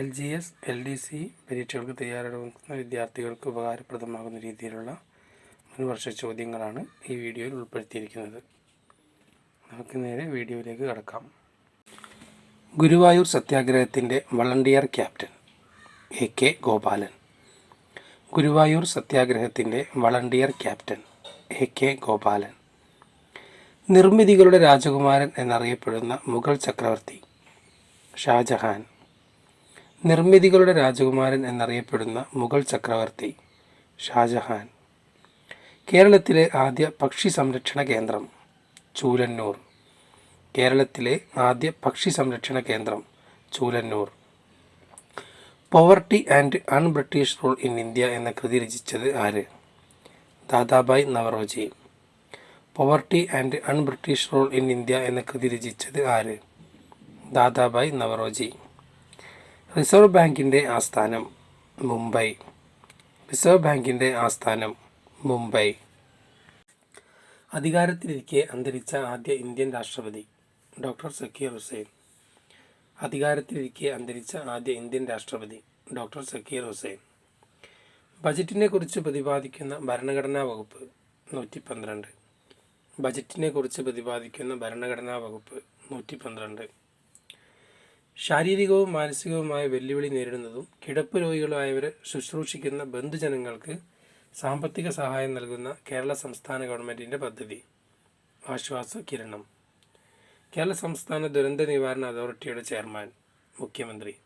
L G S L D C പരീക്ഷകൾക്ക് തയ്യാറെടുക്കുന്ന വിദ്യാർത്ഥികൾക്ക് ഉപകാരപ്രദമാകുന്ന രീതിയിലുള്ള മുൻവർഷ ചോദ്യങ്ങളാണ് ഈ വീഡിയോയിൽ ഉൾപ്പെടുത്തിയിരിക്കുന്നത്. നമുക്ക് നേരെ വീഡിയോയിലേക്ക് കടക്കാം. Guruvayur സത്യാഗ്രഹത്തിന്റെ volunteer captain A K Gopalan. Guruvayur സത്യാഗ്രഹത്തിന്റെ volunteer captain A K Gopalan. നിർമ്മിതികളുടെ രാജകുമാരൻ എന്നറിയപ്പെടുന്ന മുഗൾ ചക്രവർത്തി ഷാജഹാൻ. നിർമ്മിതികളുടെ രാജകുമാരൻ എന്നറിയപ്പെടുന്ന മുഗൾ ചക്രവർത്തി ഷാജഹാൻ. കേരളത്തിലെ ആദ്യ പക്ഷി സംരക്ഷണ കേന്ദ്രം ചൂലന്നൂർ. കേരളത്തിലെ ആദ്യ പക്ഷി സംരക്ഷണ കേന്ദ്രം Chulannur. Poverty and un British rule in India എന്ന കൃതി രചിച്ചത് ആര്? Dadabhai Naoroji. Poverty and un British rule in India എന്ന കൃതി രചിച്ചത് ആര്? ദാദാബായ് നവറോജി. റിസർവ് ബാങ്കിന്റെ ആസ്ഥാനം മുംബൈ. റിസർവ് ബാങ്കിന്റെ ആസ്ഥാനം മുംബൈ. അധികാരത്തിലിരിക്കെ അന്തരിച്ച ആദ്യ ഇന്ത്യൻ രാഷ്ട്രപതി ഡോക്ടർ സക്കീർ ഹുസൈൻ. അധികാരത്തിലിരിക്കെ അന്തരിച്ച ആദ്യ ഇന്ത്യൻ രാഷ്ട്രപതി ഡോക്ടർ സക്കീർ ഹുസൈൻ. ബജറ്റിനെ കുറിച്ച് പ്രതിപാദിക്കുന്ന ഭരണഘടനാ വകുപ്പ് നൂറ്റി പന്ത്രണ്ട് ബജറ്റിനെ കുറിച്ച് പ്രതിപാദിക്കുന്ന ഭരണഘടനാ വകുപ്പ് നൂറ്റി പന്ത്രണ്ട് ശാരീരികവും മാനസികവുമായ വെല്ലുവിളി നേരിടുന്നതും കിടപ്പ് രോഗികളായവരെ ശുശ്രൂഷിക്കുന്ന ബന്ധുജനങ്ങൾക്ക് സാമ്പത്തിക സഹായം നൽകുന്ന കേരള സംസ്ഥാന ഗവൺമെന്റിന്റെ പദ്ധതി. ആശ്വാസ കിരണം. കേരള സംസ്ഥാന ദുരന്ത നിവാരണ അതോറിറ്റിയുടെ ചെയർമാൻ മുഖ്യമന്ത്രി.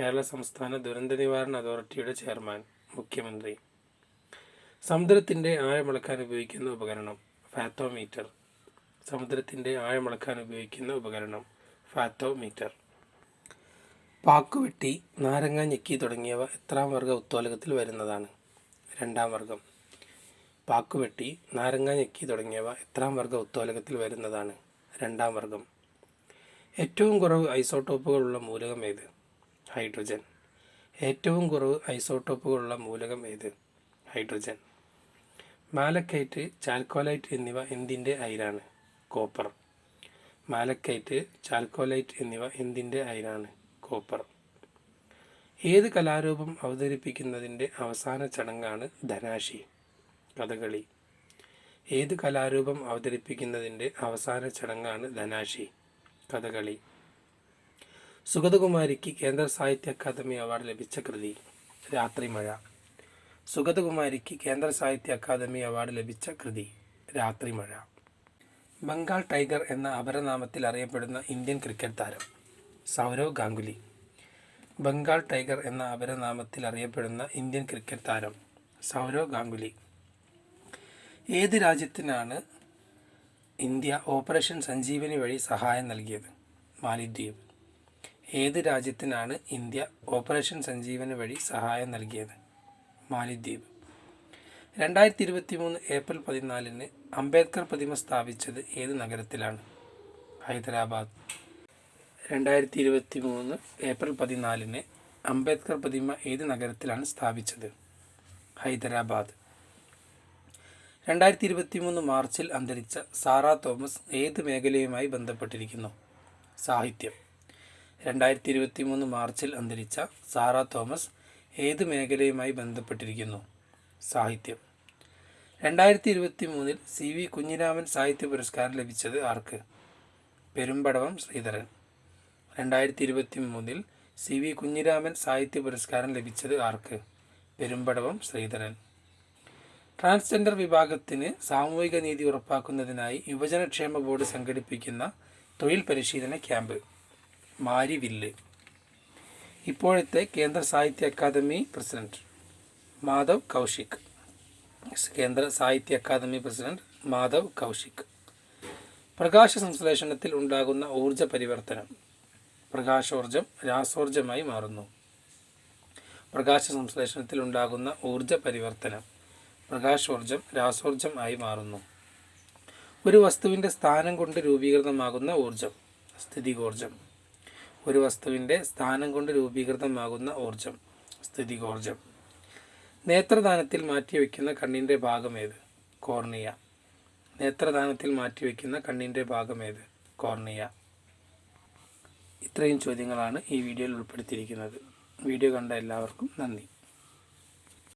കേരള സംസ്ഥാന ദുരന്ത നിവാരണ അതോറിറ്റിയുടെ ചെയർമാൻ മുഖ്യമന്ത്രി. സമുദ്രത്തിന്റെ ആഴമളക്കാൻ ഉപയോഗിക്കുന്ന ഉപകരണം ഫാത്തോമീറ്റർ. സമുദ്രത്തിന്റെ ആഴമളക്കാൻ ഉപയോഗിക്കുന്ന ഉപകരണം ഫാത്തോമീറ്റർ. പാക്കുവെട്ടി നാരങ്ങ ഞെക്കി തുടങ്ങിയവ എത്രാം വർഗ ഉത്തോലകത്തിൽ വരുന്നതാണ്? രണ്ടാം വർഗം. പാക്കുവെട്ടി നാരങ്ങ ഞെക്കി തുടങ്ങിയവ എത്രാം വർഗ ഉത്തോലകത്തിൽ വരുന്നതാണ്? രണ്ടാം വർഗം. ഏറ്റവും കുറവ് ഐസോട്ടോപ്പുകളുള്ള മൂലകം ഏത്? ഹൈഡ്രജൻ. ഏറ്റവും കുറവ് ഐസോട്ടോപ്പുകളുള്ള മൂലകം ഏത്? ഹൈഡ്രജൻ. മാലക്കൈറ്റ് ചാൽക്കോലൈറ്റ് എന്നിവ എന്തിന്റെ അയിരാണ് കോപ്പർ. മാലക്കൈറ്റ് ചാൽക്കോലൈറ്റ് എന്നിവ എന്തിന്റെ അയിരാണ് കോപ്പർ. ഏത് കലാരൂപം അവതരിപ്പിക്കുന്നതിന്റെ അവസാന ചടങ്ങാണ് ധനാശി? കഥകളി. ഏത് കലാരൂപം അവതരിപ്പിക്കുന്നതിന്റെ അവസാന ചടങ്ങാണ് ധനാശി? കഥകളി. സുഗതകുമാരിക്ക് കേന്ദ്ര സാഹിത്യ അക്കാദമി അവാർഡ് ലഭിച്ച കൃതി രാത്രിമഴ സുഗതകുമാരിക്ക് കേന്ദ്ര സാഹിത്യ അക്കാദമി അവാർഡ് ലഭിച്ച കൃതി രാത്രിമഴ ബംഗാൾ ടൈഗർ എന്ന അപരനാമത്തിൽ അറിയപ്പെടുന്ന ഇന്ത്യൻ ക്രിക്കറ്റ് താരം. സൗരവ് ഗാംഗുലി. ബംഗാൾ ടൈഗർ എന്ന അപരനാമത്തിൽ അറിയപ്പെടുന്ന ഇന്ത്യൻ ക്രിക്കറ്റ് താരം സൗരവ് ഗാംഗുലി. ഏത് രാജ്യത്തിനാണ് ഇന്ത്യ ഓപ്പറേഷൻ സഞ്ജീവനി വഴി സഹായം നൽകിയത്? മാലിദ്വീപ്. ഏത് രാജ്യത്തിനാണ് ഇന്ത്യ ഓപ്പറേഷൻ സഞ്ജീവനി വഴി സഹായം നൽകിയത്? മാലിദ്വീപ്. രണ്ടായിരത്തി ഇരുപത്തി മൂന്ന് ഏപ്രിൽ പതിനാലിന് അംബേദ്കർ പ്രതിമ സ്ഥാപിച്ചത് ഏത് നഗരത്തിലാണ്? ഹൈദരാബാദ്. രണ്ടായിരത്തി ഇരുപത്തി മൂന്ന് ഏപ്രിൽ പതിനാലിന് അംബേദ്കർ പ്രതിമ ഏത് നഗരത്തിലാണ് സ്ഥാപിച്ചത്? ഹൈദരാബാദ്. രണ്ടായിരത്തി ഇരുപത്തി മൂന്ന് മാർച്ചിൽ അന്തരിച്ച സാറ തോമസ് ഏത് മേഖലയുമായി ബന്ധപ്പെട്ടിരിക്കുന്നു? സാഹിത്യം. രണ്ടായിരത്തി ഇരുപത്തി മൂന്ന് മാർച്ചിൽ അന്തരിച്ച സാറ തോമസ് ഏത് മേഖലയുമായി ബന്ധപ്പെട്ടിരിക്കുന്നു? സാഹിത്യം. രണ്ടായിരത്തി ഇരുപത്തി മൂന്നിൽ സി വി കുഞ്ഞിരാമൻ സാഹിത്യ പുരസ്കാരം ലഭിച്ചത് ആർക്ക്? പെരുമ്പടവം ശ്രീധരൻ. രണ്ടായിരത്തി ഇരുപത്തി മൂന്നിൽ സി വി കുഞ്ഞിരാമൻ സാഹിത്യ പുരസ്കാരം ലഭിച്ചത് ആർക്ക്? പെരുമ്പടവം ശ്രീധരൻ. ട്രാൻസ്ജെൻഡർ വിഭാഗത്തിന് സാമൂഹിക നീതി ഉറപ്പാക്കുന്നതിനായി യുവജനക്ഷേമ ബോർഡ് സംഘടിപ്പിക്കുന്ന തൊഴിൽ പരിശീലന ക്യാമ്പ് മാരിവില്ല്. ഇപ്പോഴത്തെ കേന്ദ്ര സാഹിത്യ അക്കാദമി പ്രസിഡന്റ് മാധവ് കൗശിക്. കേന്ദ്ര സാഹിത്യ അക്കാദമി പ്രസിഡന്റ് മാധവ് കൗശിക്. പ്രകാശ സംശ്ലേഷണത്തിൽ ഉണ്ടാകുന്ന ഊർജ പരിവർത്തനം പ്രകാശോർജം രാസോർജമായി മാറുന്നു. പ്രകാശ സംശ്ലേഷണത്തിൽ ഉണ്ടാകുന്ന ഊർജ പരിവർത്തനം പ്രകാശോർജം രാസോർജം ആയി മാറുന്നു. ഒരു വസ്തുവിന്റെ സ്ഥാനം കൊണ്ട് രൂപീകൃതമാകുന്ന ഊർജം സ്ഥിതികോർജം. ഒരു വസ്തുവിന്റെ സ്ഥാനം കൊണ്ട് രൂപീകൃതമാകുന്ന ഊർജം സ്ഥിതികോർജം. നേത്രദാനത്തിൽ മാറ്റിവെക്കുന്ന കണ്ണിന്റെ ഭാഗം ഏത്? കോർണിയ. നേത്രദാനത്തിൽ മാറ്റിവെക്കുന്ന കണ്ണിന്റെ ഭാഗം ഏത്? കോർണിയ. ഇത്രയും ചോദ്യങ്ങളാണ് ഈ വീഡിയോയിൽ ഉൾപ്പെടുത്തിയിരിക്കുന്നത്. വീഡിയോ കണ്ട എല്ലാവർക്കും നന്ദി.